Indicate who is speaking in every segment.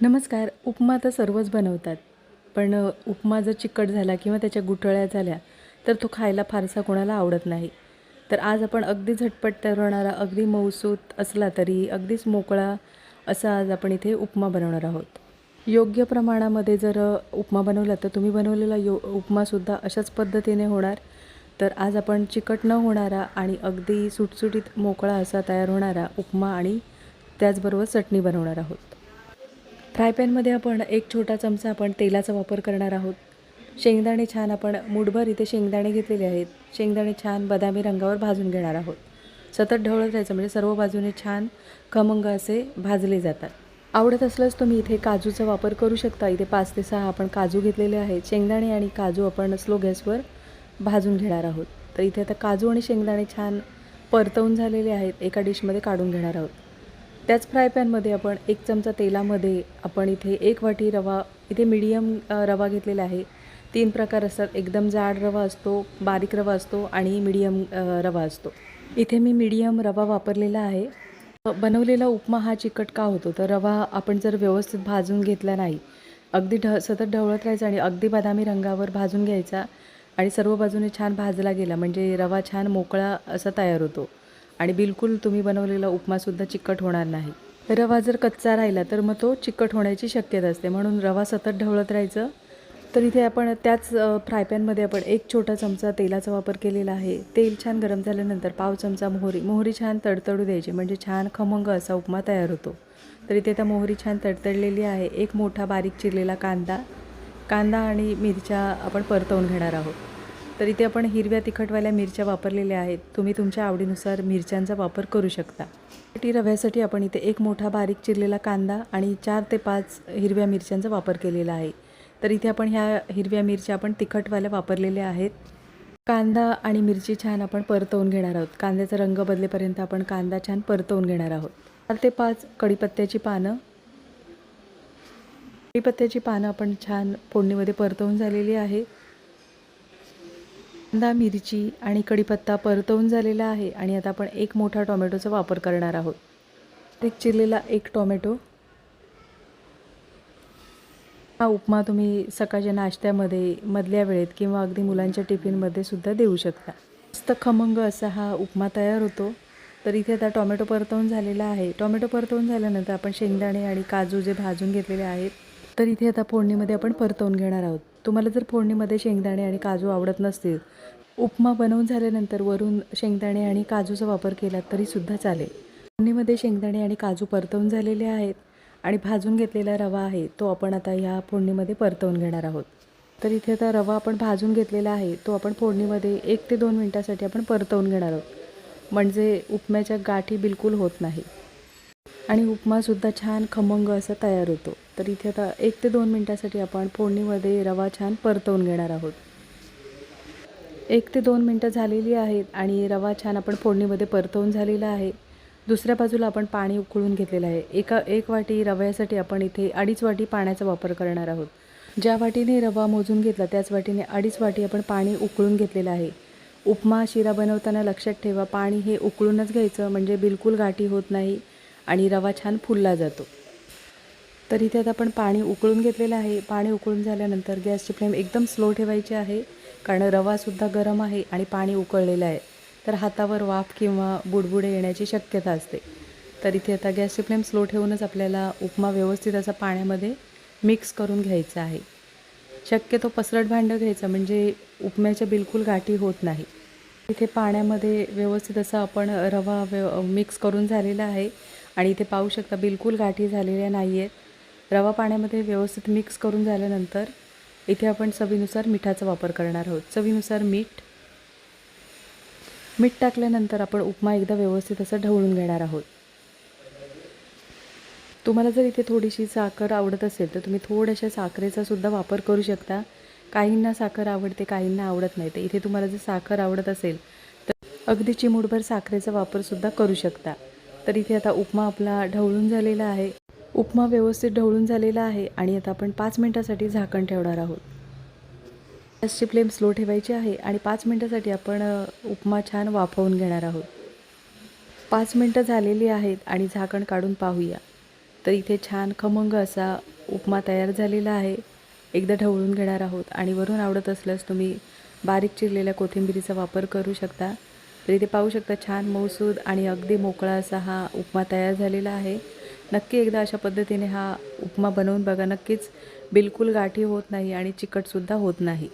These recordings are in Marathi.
Speaker 1: नमस्कार उपमा तर सर्वच बनवतात. पण उपमा जर चिकट झाला किंवा त्याच्या गुठळ्या झाल्या तर तो खायला फारसा कोणाला आवडत नाही. तर आज आपण अगदी झटपट तयार होणारा अगदी मऊसूत असला तरी अगदीच मोकळा असा आज आपण इथे उपमा बनवणार आहोत. योग्य प्रमाणामध्ये जर उपमा बनवला तर तुम्ही बनवलेला यो उपमासुद्धा अशाच पद्धतीने होणार. तर आज आपण चिकट न होणारा आणि अगदी सुटसुटीत मोकळा असा तयार होणारा उपमा आणि त्याचबरोबर चटणी बनवणार आहोत. फ्राय पॅनमध्ये आपण एक छोटा चमचा आपण तेलाचा वापर करणार आहोत. शेंगदाणे छान आपण मुठभर इथे शेंगदाणे घेतलेले आहेत. शेंगदाणे छान बदामी रंगावर भाजून घेणार आहोत. सतत ढवळत राहायचं म्हणजे सर्व बाजूने छान खमंग असे भाजले जातात. आवडत असल्यास तुम्ही इथे काजूचा वापर करू शकता. इथे पाच ते सहा आपण काजू घेतलेले आहेत. शेंगदाणे आणि काजू आपण स्लो गॅसवर भाजून घेणार आहोत. तर इथे आता काजू आणि शेंगदाणे छान परतवून झालेले आहेत. एका डिशमध्ये काढून घेणार आहोत. त्याच फ्राय पॅनमध्ये आपण एक चमचा तेलामध्ये आपण इथे एक वाटी रवा इथे मीडियम रवा घेतलेला आहे. तीन प्रकार असतात. एकदम जाड रवा असतो बारीक रवा असतो आणि मीडियम रवा असतो. इथे मी मीडियम रवा वापरलेला आहे. बनवलेला उपमा हा चिकट का होतो. तर रवा आपण जर व्यवस्थित भाजून घेतला नाही अगदी ढ सतत ढवळत राहायचं आणि अगदी बदामी रंगावर भाजून घ्यायचा आणि सर्व बाजूने छान भाजला गेला म्हणजे रवा छान मोकळा असा तयार होतो. आणि बिलकुल तुम्ही बनवलेला उपमासुद्धा चिकट होणार नाही. रवा जर कच्चा राहिला तर मग तो चिकट होण्याची शक्यता असते. म्हणून रवा सतत ढवळत राहायचं. तर इथे आपण त्याच फ्राय पॅनमध्ये आपण एक छोटा चमचा तेलाचा वापर केलेला आहे. तेल छान गरम झाल्यानंतर पाव चमचा मोहरी. मोहरी छान तडतडू द्यायची म्हणजे छान खमंग असा उपमा तयार होतो. तर इथे त्या मोहरी छान तडतडलेली आहे. एक मोठा बारीक चिरलेला कांदा. कांदा आणि मिरच्या आपण परतवून घेणार आहोत. तर इथे आपण हिरव्या तिखटवाल्या मिरच्या वापरलेल्या आहेत. तुम्ही तुमच्या आवडीनुसार मिरच्यांचा वापर करू शकता. टी रव्यासाठी आपण इथे एक मोठा बारीक चिरलेला कांदा आणि चार ते पाच हिरव्या मिरच्यांचा वापर केलेला आहे. तर इथे आपण ह्या हिरव्या मिरच्या आपण तिखटवाल्या वापरलेल्या आहेत. कांदा आणि मिरची छान आपण परतवून घेणार आहोत. कांद्याचा रंग बदलेपर्यंत आपण कांदा छान परतवून घेणार आहोत. चार ते पाच कढीपत्त्याची पानं. कढीपत्त्याची पानं आपण छान फोडणीमध्ये परतवून झालेली आहे. कांदा मिरची आणि कढीपत्ता परतवून झालेला आहे आणि आता आपण एक मोठा टोमॅटोचा वापर करणार आहोत. एक चिरलेला एक टोमॅटो. हा उपमा तुम्ही सकाळच्या नाश्त्यामध्ये मधल्या वेळेत किंवा अगदी मुलांच्या टिफिनमध्ये सुद्धा देऊ शकता. मस्त खमंग असा हा उपमा तयार होतो. तर इथे आता टोमॅटो परतवून झालेला आहे. टोमॅटो परतवून झाल्यानंतर आपण शेंगदाणे आणि काजू जे भाजून घेतलेले आहेत तर इथे आता फोडणीमध्ये आपण परतवून घेणार आहोत. तुम्हाला जर फोडणीमध्ये शेंगदाणे आणि काजू आवडत नसतील उपमा बनवून झाल्यानंतर वरून शेंगदाणे आणि काजूचा वापर केला तरीसुद्धा चालेल. फोडणीमध्ये शेंगदाणे आणि काजू परतवून झालेले आहेत आणि भाजून घेतलेला रवा आहे तो आपण आता ह्या फोडणीमध्ये परतवून घेणार आहोत. तर इथे आता रवा आपण भाजून घेतलेला आहे तो आपण फोडणीमध्ये एक ते दोन मिनटासाठी आपण परतवून घेणार आहोत. म्हणजे उपम्याच्या गाठी बिलकुल होत नाही. आणि उपमासुद्धा छान खमंग असा तयार होतो. तर इथे आता एक ते दोन मिनटासाठी आपण फोडणीमध्ये रवा छान परतवून घेणार आहोत. एक ते दोन मिनटं झालेली आहेत आणि रवा छान आपण फोडणीमध्ये परतवून झालेला आहे. दुसऱ्या बाजूला आपण पाणी उकळून घेतलेलं आहे. एका एक वाटी रव्यासाठी आपण इथे अडीच वाटी पाण्याचा वापर करणार आहोत. ज्या वाटीने रवा मोजून घेतला त्याच वाटीने अडीच वाटी आपण पाणी उकळून घेतलेलं आहे. उपमा शिरा बनवताना लक्षात ठेवा पाणी हे उकळूनच घ्यायचं म्हणजे बिलकुल गाठी होत नाही. आणि रवा छान फुलला जातो. तर इथे आता आपण पाणी उकळून घेतलेलं आहे. पाणी उकळून झाल्यानंतर गॅसची फ्लेम एकदम स्लो ठेवायची आहे. कारण रवासुद्धा गरम आहे आणि पाणी उकळलेलं आहे. तर हातावर वाफ किंवा बुडबुडे येण्याची शक्यता असते. तर इथे आता गॅसची फ्लेम स्लो ठेवूनच आपल्याला उपमा व्यवस्थित असा पाण्यामध्ये मिक्स करून घ्यायचा आहे. शक्यतो पसरट भांडं घ्यायचं म्हणजे उपम्याच्या बिलकुल गाठी होत नाही. इथे पाण्यामध्ये व्यवस्थित असा आपण रवा व्यव मिक्स करून झालेला आहे. आणि इथे पाहू शकता बिलकुल गाठी झालेल्या नाही आहेत रवा पाण्यामध्ये व्यवस्थित मिक्स करून झाल्यानंतर इथे आपण चवीनुसार मिठाचा वापर करणार आहोत. चवीनुसार मीठ. मीठ टाकल्यानंतर आपण उपमा एकदा व्यवस्थित असं ढवळून घेणार आहोत. तुम्हाला जर इथे थोडीशी साखर आवडत असेल तर तुम्ही थोड्याशा साखरेचा सुद्धा वापर करू शकता. काहींना साखर आवडते काहींना आवडत नाही. तर इथे तुम्हाला जर साखर आवडत असेल तर अगदी चिमूटभर साखरेचा वापरसुद्धा करू शकता. तर इथे आता उपमा आपला ढवळून झालेला आहे. उपमा व्यवस्थित ढवळून झालेला आहे आणि आता आपण पाच मिनटासाठी झाकण ठेवणार आहोत. गॅसची फ्लेम स्लो ठेवायची आहे आणि पाच मिनटासाठी आपण उपमा छान वाफवून घेणार आहोत. पाच मिनटं झालेली आहेत आणि झाकण काढून पाहूया. तर इथे छान खमंग असा उपमा तयार झालेला आहे. एकदा ढवळून घेणार आहोत आणि वरून आवडत असल्यास तुम्ही बारीक चिरलेल्या कोथिंबिरीचा वापर करू शकता. तर इथे पाहू शकता छान मौसूद आणि अगदी मोकळा असा हा उपमा तयार झालेला आहे. नक्की एकदा अशा पद्धतीने हा उपमा बनवून बघा. नक्कीच बिलकुल गाठी होत नाही आणि चिकटसुद्धा होत नाही.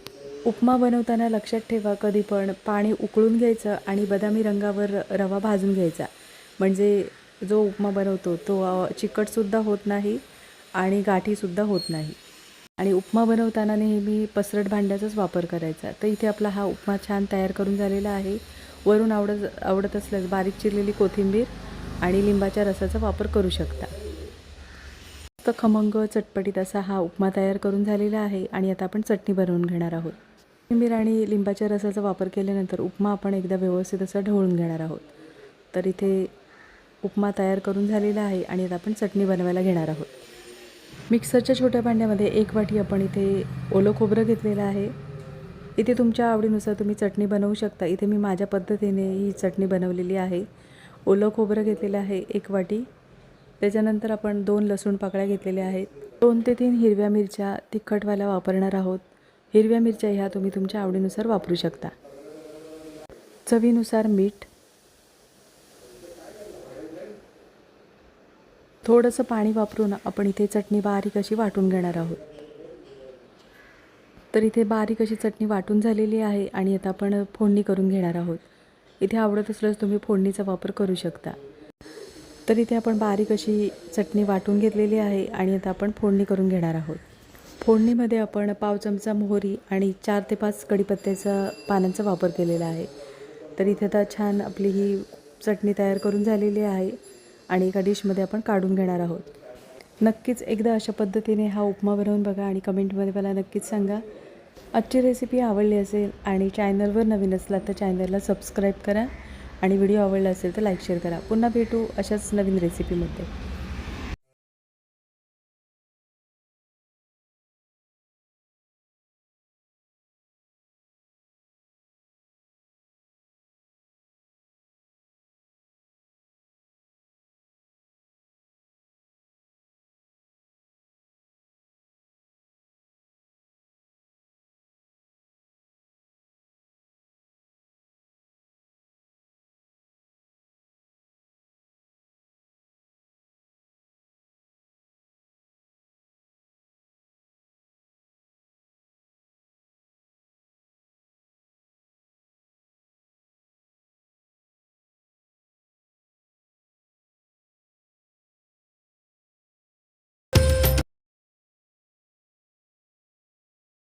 Speaker 1: उपमा बनवताना लक्षात ठेवा कधी पण पाणी उकळून घ्यायचं आणि बदामी रंगावर रवा भाजून घ्यायचा. म्हणजे जो उपमा बनवतो तो चिकटसुद्धा होत नाही आणि गाठीसुद्धा होत नाही. आणि उपमा बनवताना नेहमी पसरट भांड्याचाच वापर करायचा. तर इथे आपला हा उपमा छान तयार करून झालेला आहे. वरून आवडत आवडत असल्यास बारीक चिरलेली कोथिंबीर आणि लिंबाच्या रसाचा वापर करू शकता. मस्त खमंग चटपटीत असा हा उपमा तयार करून झालेला आहे आणि आता आपण चटणी बनवून घेणार आहोत. कोथिंबीर आणि लिंबाच्या रसाचा वापर केल्यानंतर उपमा आपण एकदा व्यवस्थित असा ढवळून घेणार आहोत. तर इथे उपमा तयार करून झालेला आहे आणि आता आपण चटणी बनवायला घेणार आहोत. मिक्सरच्या छोट्या भांड्यामध्ये एक वाटी आपण इथे ओलं खोबरं घेतलेलं आहे. इथे तुमच्या आवडीनुसार तुम्ही चटणी बनवू शकता. इथे मी माझ्या पद्धतीने ही चटणी बनवलेली आहे. ओलं खोबरं घेतलेलं आहे एक वाटी. त्याच्यानंतर आपण दोन लसूण पाकळ्या घेतलेल्या आहेत. दोन ते तीन हिरव्या मिरच्या तिखटवाल्या वापरणार आहोत. हिरव्या मिरच्या ह्या तुम्ही तुमच्या आवडीनुसार वापरू शकता. चवीनुसार मीठ. थोडंसं पाणी वापरून आपण इथे चटणी बारीक अशी वाटून घेणार आहोत. तर इथे बारीक अशी चटणी वाटून झालेली आहे आणि आता आपण फोडणी करून घेणार आहोत. इथे आवडत असल्यास तुम्ही फोडणीचा वापर करू शकता. तर इथे आपण बारीक अशी चटणी वाटून घेतलेली आहे आणि आता आपण फोडणी करून घेणार आहोत. फोडणीमध्ये आपण पाव चमचा मोहरी आणि चार ते पाच कढीपत्त्याचा पानांचा वापर केलेला आहे. तर इथे आता छान आपली ही चटणी तयार करून झालेली आहे आणि एका डिशमध्ये आपण काढून घेणार आहोत. नक्कीच एकदा अशा पद्धतीने हा उपमा बनवून बघा आणि कमेंटमध्ये मला नक्कीच सांगा. आजची रेसिपी आवडली असेल आणि चॅनलवर नवीन असला तर चॅनलला सबस्क्राईब करा आणि व्हिडिओ आवडला असेल तर लाईक शेअर करा. पुन्हा भेटू अशाच नवीन रेसिपीमध्ये